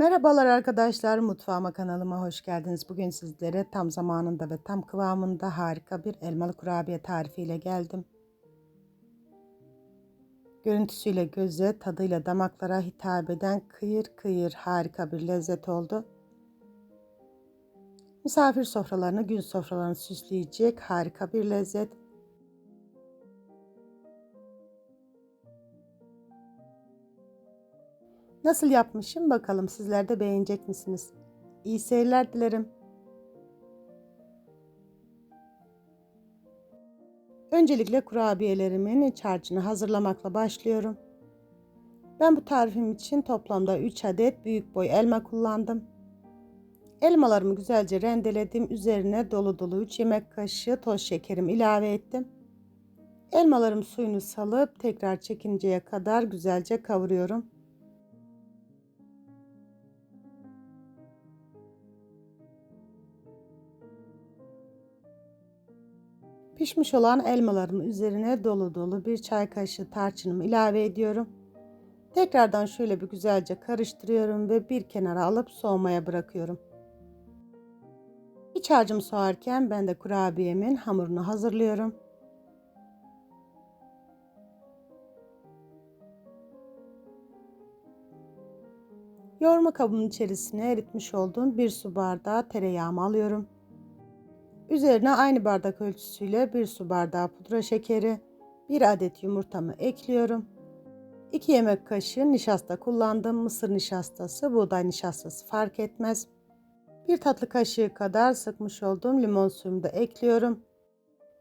Merhabalar arkadaşlar, mutfağıma kanalıma hoş geldiniz. Bugün sizlere tam zamanında ve tam kıvamında harika bir elmalı kurabiye tarifiyle geldim. Görüntüsüyle göze, tadıyla damaklara hitap eden kıyır kıyır harika bir lezzet oldu. Misafir sofralarını, gün sofralarını süsleyecek harika bir lezzet. Nasıl yapmışım bakalım sizler de beğenecek misiniz? İyi seyirler dilerim. Öncelikle kurabiyelerimin iç harcını hazırlamakla başlıyorum. Ben bu tarifim için toplamda 3 adet büyük boy elma kullandım. Elmalarımı güzelce rendeledim. Üzerine dolu dolu 3 yemek kaşığı toz şekerimi ilave ettim. Elmalarım suyunu salıp tekrar çekinceye kadar güzelce kavuruyorum. Pişmiş olan elmalarımın üzerine dolu dolu bir çay kaşığı tarçınımı ilave ediyorum. Tekrardan şöyle bir güzelce karıştırıyorum ve bir kenara alıp soğumaya bırakıyorum. İç harcım soğarken ben de kurabiyemin hamurunu hazırlıyorum. Yoğurma kabımın içerisine eritmiş olduğum bir su bardağı tereyağımı alıyorum. Üzerine aynı bardak ölçüsüyle bir su bardağı pudra şekeri, bir adet yumurtamı ekliyorum. 2 yemek kaşığı nişasta kullandım. Mısır nişastası, buğday nişastası fark etmez. Bir tatlı kaşığı kadar sıkmış olduğum limon suyumu da ekliyorum.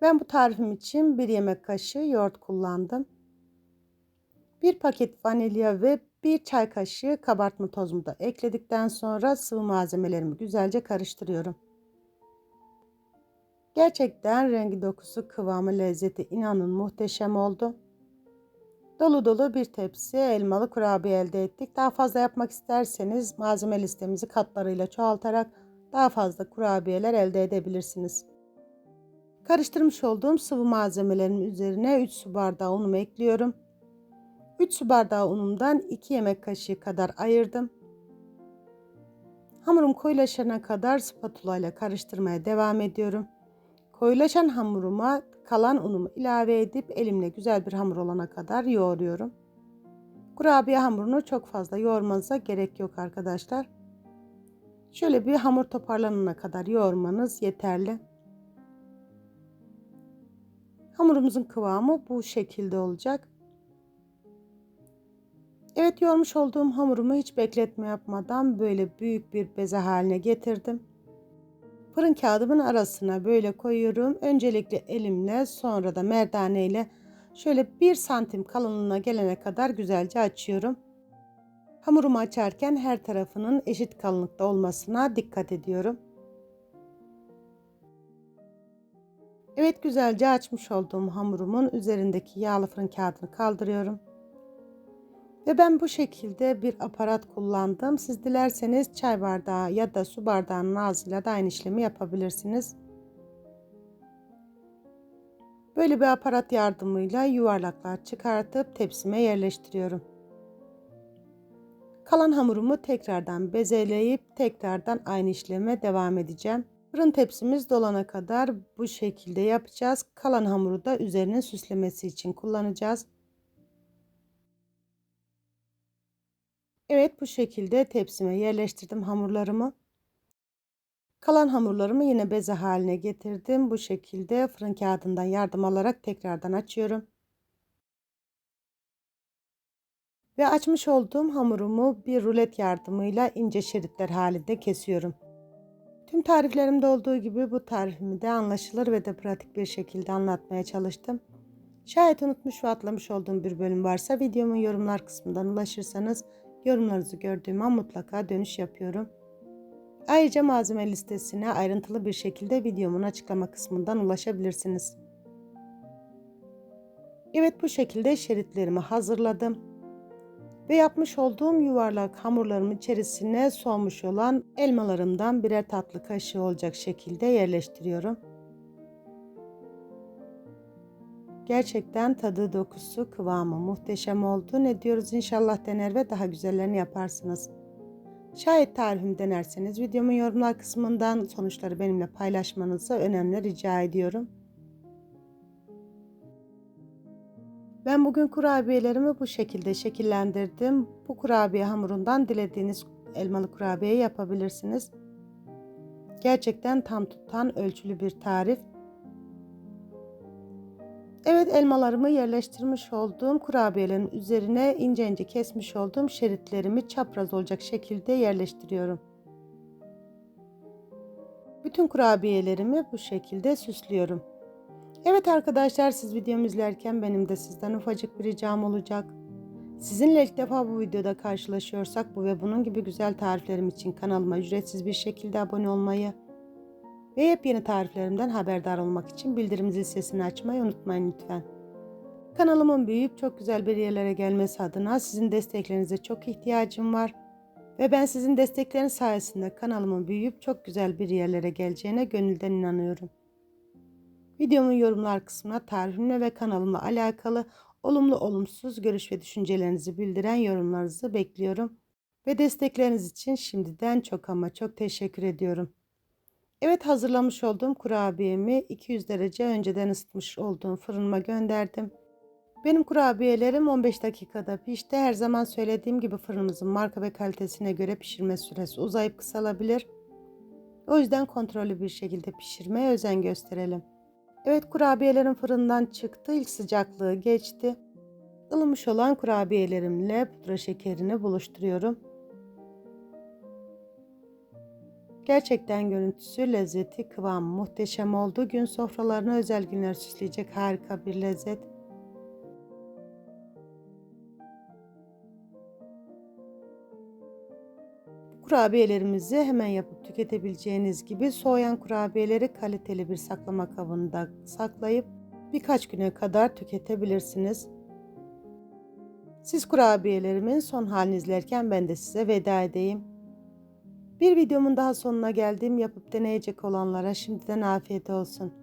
Ben bu tarifim için bir yemek kaşığı yoğurt kullandım. Bir paket vanilya ve bir çay kaşığı kabartma tozumu da ekledikten sonra sıvı malzemelerimi güzelce karıştırıyorum. Gerçekten rengi dokusu kıvamı lezzeti inanın muhteşem oldu. Dolu dolu bir tepsi elmalı kurabiye elde ettik. Daha fazla yapmak isterseniz malzeme listemizi katlarıyla çoğaltarak daha fazla kurabiyeler elde edebilirsiniz. Karıştırmış olduğum sıvı malzemelerin üzerine 3 su bardağı unumu ekliyorum. 3 su bardağı unumdan 2 yemek kaşığı kadar ayırdım. Hamurum koyulaşana kadar spatula ile karıştırmaya devam ediyorum. Koyulaşan hamuruma kalan unumu ilave edip elimle güzel bir hamur olana kadar yoğuruyorum. Kurabiye hamurunu çok fazla yoğurmanıza gerek yok arkadaşlar. Şöyle bir hamur toparlanana kadar yoğurmanız yeterli. Hamurumuzun kıvamı bu şekilde olacak. Evet yoğurmuş olduğum hamurumu hiç bekletme yapmadan böyle büyük bir beze haline getirdim. Fırın kağıdımın arasına böyle koyuyorum. Öncelikle elimle sonra da merdane ile şöyle bir santim kalınlığına gelene kadar güzelce açıyorum. Hamurumu açarken her tarafının eşit kalınlıkta olmasına dikkat ediyorum. Evet güzelce açmış olduğum hamurumun üzerindeki yağlı fırın kağıdını kaldırıyorum. Ve ben bu şekilde bir aparat kullandım. Siz dilerseniz çay bardağı ya da su bardağının ağzıyla da aynı işlemi yapabilirsiniz. Böyle bir aparat yardımıyla yuvarlaklar çıkartıp tepsime yerleştiriyorum. Kalan hamurumu tekrardan bezeleyip tekrardan aynı işleme devam edeceğim. Fırın tepsimiz dolana kadar bu şekilde yapacağız. Kalan hamuru da üzerine süslemesi için kullanacağız. Evet bu şekilde tepsime yerleştirdim hamurlarımı. Kalan hamurlarımı yine beze haline getirdim. Bu şekilde fırın kağıdından yardım alarak tekrardan açıyorum. Ve açmış olduğum hamurumu bir rulet yardımıyla ince şeritler halinde kesiyorum. Tüm tariflerimde olduğu gibi bu tarifimi de anlaşılır ve de pratik bir şekilde anlatmaya çalıştım. Şayet unutmuş ve atlamış olduğum bir bölüm varsa videomun yorumlar kısmından ulaşırsanız Yorumlarınızı gördüğüm an mutlaka dönüş yapıyorum. Ayrıca malzeme listesine ayrıntılı bir şekilde videomun açıklama kısmından ulaşabilirsiniz. Evet bu şekilde şeritlerimi hazırladım. Ve yapmış olduğum yuvarlak hamurlarımın içerisine soğumuş olan elmalarımdan birer tatlı kaşığı olacak şekilde yerleştiriyorum. Gerçekten tadı, dokusu, kıvamı muhteşem oldu. Ne diyoruz inşallah dener ve daha güzellerini yaparsınız. Şayet tarifimi denerseniz videomun yorumlar kısmından sonuçları benimle paylaşmanızı önemli rica ediyorum. Ben bugün kurabiyelerimi bu şekilde şekillendirdim. Bu kurabiye hamurundan dilediğiniz elmalı kurabiye yapabilirsiniz. Gerçekten tam tutan ölçülü bir tarif. Evet elmalarımı yerleştirmiş olduğum kurabiyelerin üzerine ince ince kesmiş olduğum şeritlerimi çapraz olacak şekilde yerleştiriyorum. Bütün kurabiyelerimi bu şekilde süslüyorum. Evet arkadaşlar siz videomu izlerken benim de sizden ufacık bir ricam olacak. Sizinle ilk defa bu videoda karşılaşıyorsak bu ve bunun gibi güzel tariflerim için kanalıma ücretsiz bir şekilde abone olmayı ve yepyeni tariflerimden haberdar olmak için bildirim zil sesini açmayı unutmayın lütfen. Kanalımın büyüyüp çok güzel bir yerlere gelmesi adına sizin desteklerinize çok ihtiyacım var. Ve ben sizin destekleriniz sayesinde kanalımın büyüyüp çok güzel bir yerlere geleceğine gönülden inanıyorum. Videomun yorumlar kısmına tarifimle ve kanalımla alakalı olumlu olumsuz görüş ve düşüncelerinizi bildiren yorumlarınızı bekliyorum. Ve destekleriniz için şimdiden çok ama çok teşekkür ediyorum. Evet hazırlamış olduğum kurabiyemi 200 derece önceden ısıtmış olduğum fırınıma gönderdim. Benim kurabiyelerim 15 dakikada pişti. Her zaman söylediğim gibi fırınımızın marka ve kalitesine göre pişirme süresi uzayıp kısalabilir. O yüzden kontrollü bir şekilde pişirmeye özen gösterelim. Evet kurabiyelerim fırından çıktı. İlk sıcaklığı geçti. Ilımış olan kurabiyelerimle pudra şekerini buluşturuyorum. Gerçekten görüntüsü, lezzeti, kıvamı muhteşem oldu. Gün sofralarına özel günler süsleyecek harika bir lezzet. Kurabiyelerimizi hemen yapıp tüketebileceğiniz gibi soğuyan kurabiyeleri kaliteli bir saklama kabında saklayıp birkaç güne kadar tüketebilirsiniz. Siz kurabiyelerimin son halini izlerken ben de size veda edeyim. Bir videomun daha sonuna geldim. Yapıp deneyecek olanlara şimdiden afiyet olsun.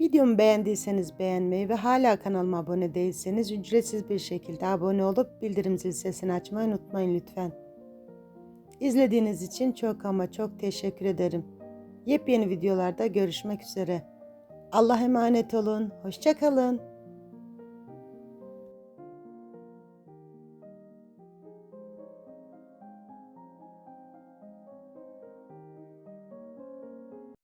Videomu beğendiyseniz beğenmeyi ve hala kanalıma abone değilseniz ücretsiz bir şekilde abone olup bildirim zil sesini açmayı unutmayın lütfen. İzlediğiniz için çok ama çok teşekkür ederim. Yepyeni videolarda görüşmek üzere. Allah emanet olun. Hoşçakalın.